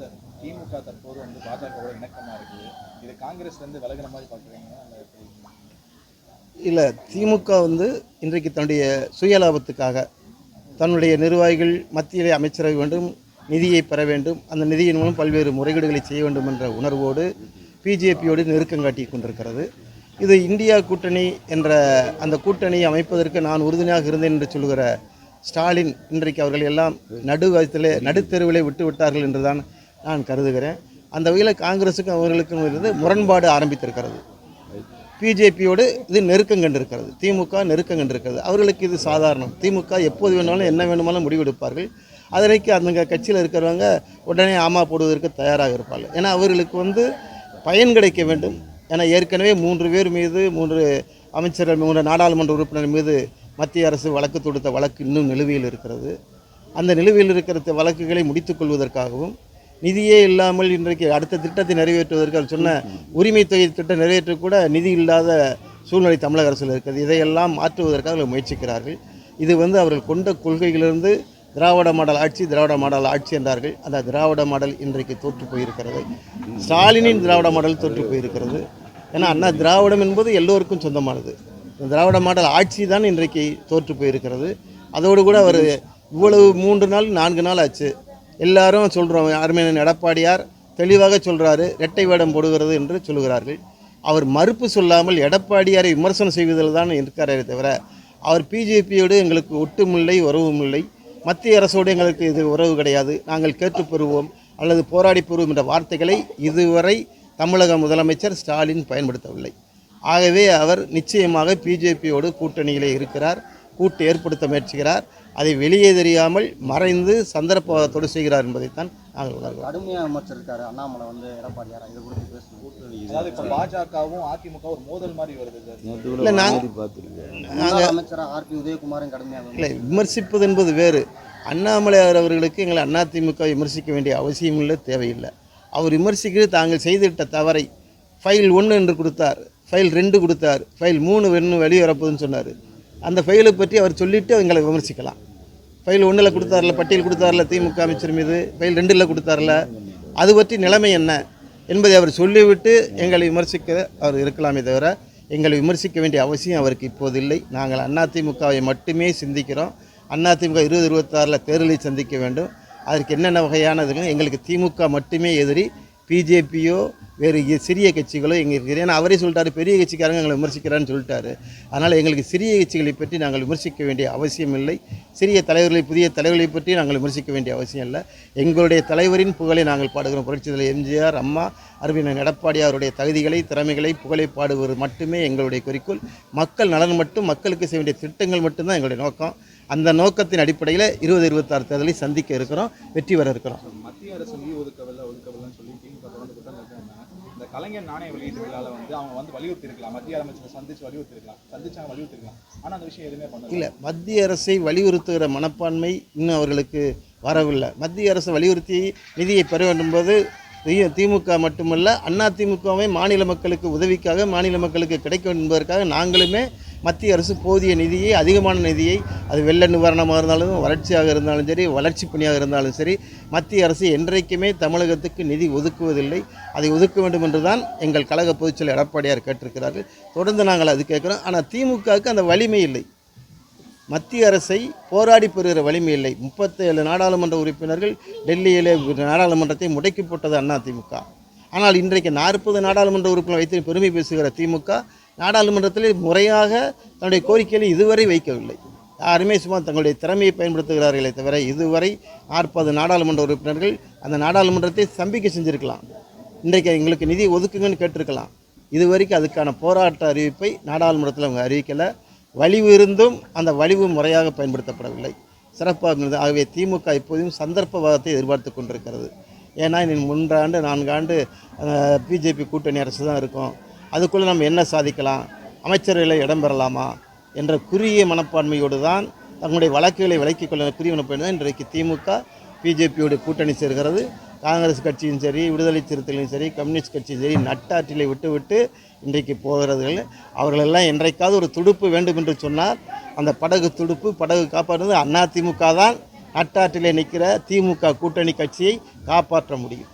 Sir திமுக தற்போது வந்து பாஜகவோட இணக்கமாக இருக்குது. இது காங்கிரஸ்ல இருந்து மாதிரி பாக்குறீங்களா இல்லை திமுக வந்து இன்றைக்கு தன்னுடைய சுயலாபத்துக்காக தன்னுடைய நிர்வாகிகள் மத்தியிலே அமைச்சரவை வேண்டும் நிதியை பெற வேண்டும் அந்த நிதியின் மூலம் பல்வேறு முறைகேடுகளை செய்ய வேண்டும் என்ற உணர்வோடு பிஜேபியோடு நெருக்கம் காட்டி கொண்டிருக்கிறது. இது இந்தியா கூட்டணி என்ற அந்த கூட்டணியை அமைப்பதற்கு நான் உறுதுணையாக இருந்தேன் என்று சொல்கிற ஸ்டாலின் இன்றைக்கு அவர்கள் எல்லாம் நடுவயத்திலே நடுத்தெருவிலே விட்டு விட்டார்கள் என்றுதான் நான் கருதுகிறேன். அந்த வகையில் காங்கிரஸுக்கும் அவர்களுக்கும் இருந்து முரண்பாடு ஆரம்பித்திருக்கிறது. பிஜேபியோடு இது நெருக்கம் கண்டிருக்கிறது. திமுக நெருக்கம் கண்டிருக்கிறது. அவர்களுக்கு இது சாதாரணம். திமுக எப்போது வேணாலும் என்ன வேணுமாலும் முடிவெடுப்பார்கள். அதனைக்கு அந்த கட்சியில் இருக்கிறவங்க உடனே ஆமா போடுவதற்கு தயாராக இருப்பார்கள். ஏன்னா அவர்களுக்கு வந்து பயன் கிடைக்க வேண்டும். ஏன்னா ஏற்கனவே மூன்று பேர் மீது மூன்று அமைச்சர்கள் மூன்று நாடாளுமன்ற உறுப்பினர் மீது மத்திய அரசு வழக்கு தொடுத்த வழக்கு இன்னும் நிலுவையில் இருக்கிறது. அந்த நிலுவையில் இருக்கிற வழக்குகளை முடித்துக் கொள்வதற்காகவும் நிதியே இல்லாமல் இன்றைக்கு அடுத்த திட்டத்தை நிறைவேற்றுவதற்கு அவர் சொன்ன உரிமை தொகை திட்டம் நிறைவேற்ற கூட நிதி இல்லாத சூழ்நிலை தமிழக அரசில் இருக்கிறது. இதையெல்லாம் மாற்றுவதற்காக அவர்கள் முயற்சிக்கிறார்கள். இது வந்து அவர்கள் கொண்ட கொள்கையிலிருந்து திராவிட மாடல் ஆட்சி திராவிட மாடல் ஆட்சி என்றார்கள். அந்த திராவிட மாடல் இன்றைக்கு தோற்று போயிருக்கிறது. ஸ்டாலினின் திராவிட மாடல் தோற்று போயிருக்கிறது. ஏன்னா அண்ணா திராவிடம் என்பது எல்லோருக்கும் சொந்தமானது. திராவிட மாடல் ஆட்சி தான் இன்றைக்கு தோற்று போயிருக்கிறது. அதோடு கூட அவர் இவ்வளவு மூன்று நாள் நான்கு நாள் ஆச்சு. எல்லாரும் சொல்கிறோம் அருமையன் எடப்பாடியார் தெளிவாக சொல்கிறாரு இரட்டை வேடம் போடுகிறது என்று சொல்கிறார்கள் அவர் மறுப்பு சொல்லாமல் எடப்பாடியாரை விமர்சனம் செய்வதில் தான் இருக்காரே தவிர அவர் பிஜேபியோடு எங்களுக்கு ஒட்டுமில்லை உறவும் இல்லை மத்திய அரசோடு எங்களுக்கு இது உறவு கிடையாது. நாங்கள் கேட்டு பெறுவோம் அல்லது போராடி பெறுவோம் என்ற வார்த்தைகளை இதுவரை தமிழக முதலமைச்சர் ஸ்டாலின் பயன்படுத்தவில்லை. ஆகவே அவர் நிச்சயமாக பிஜேபியோடு கூட்டணியிலே இருக்கிறார். கூட்டு ஏற்படுத்த முயற்சிக்கிறார். அதை வெளியே தெரியாமல் மறைந்து சந்தர்ப்பத்தோடு செய்கிறார் என்பதைத்தான் நாங்கள் உணர்கிறோம். கடுமையாக விமர்சிச்சிருக்காரு அண்ணாமலை வந்து எடப்பாடியார் இதை குறித்து பேசணும். அதாவது இப்ப பாஜகவும் அதிமுக ஒரு மோதல் மாதிரி வருது சார் இல்லை நாங்கள் அமைச்சராக ஆர்பி உதயகுமாரும் கடுமையாக இல்லை விமர்சிப்பது என்பது வேறு. அண்ணாமலையார் அவர்களுக்கு எங்களை அதிமுக விமர்சிக்க வேண்டிய அவசியம் இல்லை தேவையில்லை. அவர் விமர்சிக்கிறது தாங்கள் செய்துவிட்ட தவறை. ஃபைல் ஒன்று என்று கொடுத்தார். ஃபைல் ரெண்டு கொடுத்தார். ஃபைல் மூணு ஒன்று வெளியே வரப்போகுதுன்னு சொன்னார். அந்த ஃபைலை பற்றி அவர் சொல்லிவிட்டு எங்களை விமர்சிக்கலாம். ஃபைல் ஒன்றில் கொடுத்தாரில்ல பட்டியல் கொடுத்தார்ல திமுக அமைச்சர் மீது ஃபைல் ரெண்டில் கொடுத்தாரில்ல அது பற்றி நிலைமை என்ன என்பதை அவர் சொல்லிவிட்டு எங்களை விமர்சிக்க அவர் இருக்கலாமே தவிர எங்களை விமர்சிக்க வேண்டிய அவசியம் அவருக்கு இப்போது இல்லை. நாங்கள் அதிமுகவை மட்டுமே சிந்திக்கிறோம். அதிமுக இருபது இருபத்தாறில் தேர்தலை சந்திக்க வேண்டும். அதற்கு என்னென்ன வகையான எங்களுக்கு திமுக மட்டுமே எதிரி பிஜேபியோ வேறு சிறிய கட்சிகளோ எங்களுக்கு ஏன்னா அவரே சொல்லிட்டாரு பெரிய கட்சிக்காரங்க எங்களை விமர்சிக்கிறான்னு சொல்லிட்டாரு. அதனால் எங்களுக்கு சிறிய கட்சிகளை பற்றி நாங்கள் விமர்சிக்க வேண்டிய அவசியம் இல்லை. சிறிய தலைவர்களை புதிய தலைவர்களை பற்றி நாங்கள் விமர்சிக்க வேண்டிய அவசியம் இல்லை. எங்களுடைய தலைவரின் புகழை நாங்கள் பாடுகிறோம். புரட்சி எம்ஜிஆர் அம்மா அரவிந்தன் எடப்பாடியாருடைய தகுதிகளை திறமைகளை புகழை பாடுவது மட்டுமே எங்களுடைய குறிக்கோள். மக்கள் நலன் மட்டும் மக்களுக்கு செய்ய வேண்டிய திட்டங்கள் மட்டும்தான் எங்களுடைய நோக்கம். அந்த நோக்கத்தின் அடிப்படையில் இருபது இருபத்தாறு தேர்தலை சந்திக்க இருக்கிறோம் வெற்றி பெற இருக்கிறோம். மத்திய அரசு கலைஞர் நாணய வெளியீட்டு விழாவில் வந்து அவங்க வந்து வலியுறுத்தி இருக்கலாம் மத்திய அமைச்சரை சந்திச்சு வலியுறுத்தி இருக்கலாம் சந்திச்சாங்க வலியுறுத்தி இருக்கலாம் ஆனால் அந்த விஷயம் எதுவுமே பண்ணல. இல்லை மத்திய அரசை வலியுறுத்துகிற மனப்பான்மை இன்னும் அவர்களுக்கு வரவில்லை. மத்திய அரசு வலியுறுத்தி நிதியை பெற வேண்டும் போது திமுக மட்டுமல்ல அண்ணா மாநில மக்களுக்கு உதவிக்காக மாநில மக்களுக்கு கிடைக்கும் என்பதற்காக நாங்களுமே மத்திய அரசு போதிய நிதியை அதிகமான நிதியை அது வெள்ள நிவாரணமாக இருந்தாலும் வறட்சியாக இருந்தாலும் சரி வளர்ச்சி பணியாக இருந்தாலும் சரி மத்திய அரசு என்றைக்குமே தமிழகத்துக்கு நிதி ஒதுக்குவதில்லை. அதை ஒதுக்க வேண்டும் என்று தான் எங்கள் கழக பொதுச்செயலர் எடப்பாடியார் கேட்டிருக்கிறார்கள். தொடர்ந்து நாங்கள் அது கேட்குறோம். ஆனால் திமுகவுக்கு அந்த வலிமை இல்லை. மத்திய அரசை போராடி பெறுகிற வலிமை இல்லை. முப்பத்தேழு நாடாளுமன்ற உறுப்பினர்கள் டெல்லியிலே நாடாளுமன்றத்தை முடக்கி போட்டது அதிமுக ஆனால் இன்றைக்கு நாற்பது நாடாளுமன்ற உறுப்பினர் வைத்து பெருமை பேசுகிற திமுக நாடாளுமன்றத்தில் முறையாக தன்னுடைய கோரிக்கைகளை இதுவரை வைக்கவில்லை. யாருமே சும்மா தங்களுடைய திறமையை பயன்படுத்துகிறார்களே தவிர இதுவரை நாற்பது நாடாளுமன்ற உறுப்பினர்கள் அந்த நாடாளுமன்றத்தை சம்பிக்க செஞ்சுருக்கலாம். இன்றைக்கு எங்களுக்கு நிதி ஒதுக்குங்கன்னு கேட்டிருக்கலாம். இதுவரைக்கும் அதுக்கான போராட்ட அறிவிப்பை நாடாளுமன்றத்தில் அவங்க அறிவிக்கலை. வலிவு இருந்தும் அந்த வலிவு முறையாக பயன்படுத்தப்படவில்லை. சிறப்பாக இருந்தது ஆகவே திமுக இப்போதும் சந்தர்ப்பவாதத்தை எதிர்பார்த்து கொண்டிருக்கிறது. ஏன்னா இன்னும் மூன்றாண்டு நான்காண்டு பிஜேபி கூட்டணி அரசு தான் இருக்கும். அதுக்குள்ளே நம்ம என்ன சாதிக்கலாம்? அமைச்சர்களை இடம் பெறலாமா என்ற குறுகிய மனப்பான்மையோடு தான் தங்களுடைய வழக்குகளை விலக்கிக் கொள்ள குறுகிய மனப்பான்மை தான் இன்றைக்கு திமுக பிஜேபியோட கூட்டணி சேர்கிறது. காங்கிரஸ் கட்சியும் சரி விடுதலை சிறுத்தைகளும் சரி கம்யூனிஸ்ட் கட்சியும் சரி நட்டாற்றிலை விட்டுவிட்டு இன்றைக்கு போகிறார்கள். அவர்களெல்லாம் என்றைக்காவது ஒரு துடுப்பு வேண்டும் என்று சொன்னார் அந்த படகு துடுப்பு படகு காப்பாற்றுவது அதிமுக தான். நட்டாற்றிலே நிற்கிற திமுக கூட்டணி கட்சியை காப்பாற்ற முடியும்.